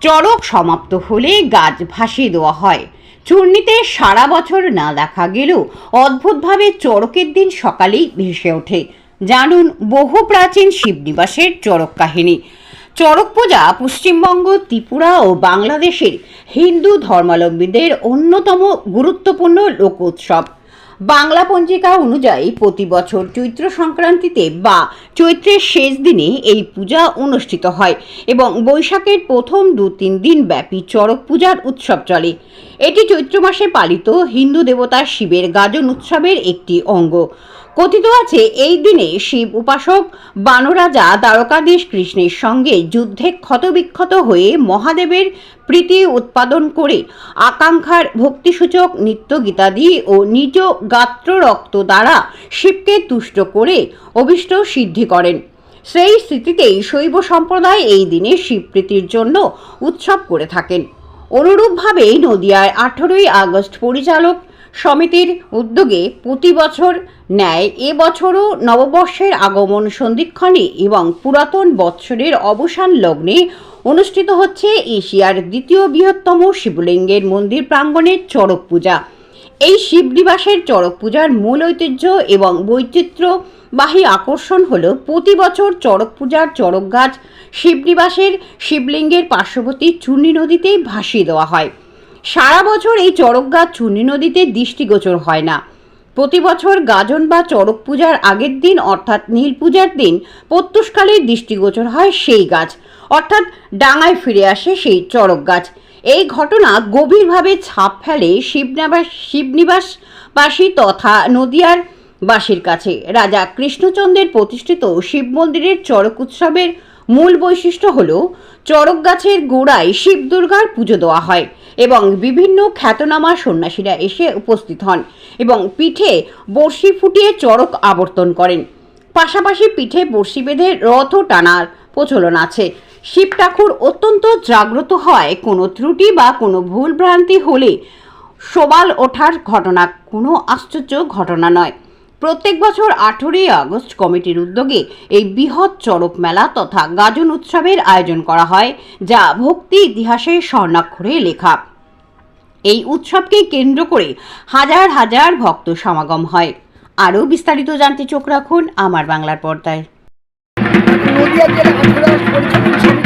চড়ক সমাপ্ত হলে গাছ ভাসিয়ে দেওয়া হয়। চূর্ণিতে সারা বছর না দেখা গেলেও অদ্ভুতভাবে চড়কের দিন সকালেই ভেসে ওঠে। জানুন বহু প্রাচীন শিবনিবাসের চড়ক কাহিনী। চড়ক পূজা পশ্চিমবঙ্গ, ত্রিপুরা ও বাংলাদেশের হিন্দু ধর্মাবলম্বীদের অন্যতম গুরুত্বপূর্ণ লোক উৎসব বাংলা পঞ্জিকা অনুযায়ী প্রতি বছর চৈত্র সংক্রান্তিতে বা চৈত্রের শেষ দিনে এই পূজা অনুষ্ঠিত হয় এবং বৈশাখের প্রথম দু তিন দিন ব্যাপী চড়ক পূজার উৎসব চলে। এটি চৈত্র মাসে পালিত হিন্দু দেবতা শিবের গাজন উৎসবের একটি অঙ্গ। কথিত আছে, এই দিনে শিব উপাসক, বানরাজা, দ্বারকাধীশ কৃষ্ণের সঙ্গে যুদ্ধে ক্ষতবিক্ষত হয়ে মহাদেবের প্রীতি উৎপাদন করে আকাঙ্ক্ষার ভক্তিসূচক নৃত্য গীতাদি ও নিজ গাত্র রক্ত দ্বারা শিবকে তুষ্ট করে অভিষ্ট সিদ্ধি করেন। সেই স্মৃতিতেই শৈব সম্প্রদায় এই দিনে শিবপ্রীতির জন্য উৎসব করে থাকেন। অনুরূপভাবে নদিয়ায় আঠেরোই আগস্ট পরিচালক সমিতির উদ্যোগে প্রতি বছর ন্যায় এবছরও নববর্ষের আগমন সন্ধিক্ষণে এবং পুরাতন বৎসরের অবসান লগ্নে অনুষ্ঠিত হচ্ছে এশিয়ার দ্বিতীয় বৃহত্তম শিবলিঙ্গের মন্দির প্রাঙ্গণের চড়ক পূজা। এই শিবনিবাসের চড়ক পূজার মূল ঐতিহ্য এবং বৈচিত্র্যবাহী আকর্ষণ হল প্রতি বছর চড়ক পূজার চড়ক গাছ শিবনিবাসের শিবলিঙ্গের পার্শ্ববর্তী চূর্ণী নদীতেই ভাসিয়ে দেওয়া হয়। সারা বছর এই চড়ক গাছ চূর্ণী নদীতে দৃষ্টিগোচর হয় না। প্রতি বছর গাজন বা চড়ক পূজার আগের দিন অর্থাৎ নীল পূজার দিন প্রত্যুষকালে দৃষ্টিগোচর হয় সেই গাছ। অর্থাৎ ডাঙায় ফিরে আসে সেই চড়ক গাছ। এই ঘটনা গভীরভাবে ছাপ ফেলে শিবনিবাস, শিবনিবাসবাসী তথা নদিয়ার বাসীর কাছে। রাজা কৃষ্ণচন্দ্রের প্রতিষ্ঠিত শিব মন্দিরের চড়ক উৎসবের মূল বৈশিষ্ট্য হল, চড়ক গাছের গোড়ায় শিব দুর্গার পুজো দেওয়া হয়। এবং বিভিন্ন খ্যাতনামা সন্ন্যাসীরা এসে উপস্থিত হন এবং পিঠে বড়শি ফুটিয়ে চড়ক আবর্তন করেন। পাশাপাশি পিঠে বড়শি বেঁধে রথ টানার প্রচলন আছে। শিব ঠাকুর অত্যন্ত জাগ্রত হয় কোনো ত্রুটি বা কোনো ভুল ভ্রান্তি হলে সবাল ওঠার ঘটনা, কোনো আশ্চর্য ঘটনা নয়। প্রত্যেক বছর আঠেরোই আগস্ট কমিটির উদ্যোগে এই বৃহৎ চড়ক মেলা তথা গাজন উৎসবের আয়োজন করা হয়, যা ভক্তি ইতিহাসের স্বর্ণাক্ষরে লেখা। এই উৎসবকে কেন্দ্র করে হাজার হাজার ভক্ত সমাগম হয়। আরও বিস্তারিত জানতে চোখ রাখুন আমার বাংলার পর্দায়। নদিয়া জেলা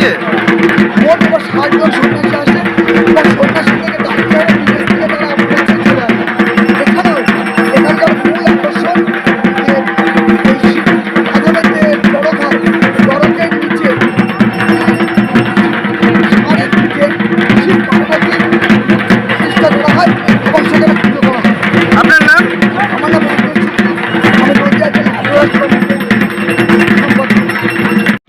আছে মোট এবার সন্ন্যাসী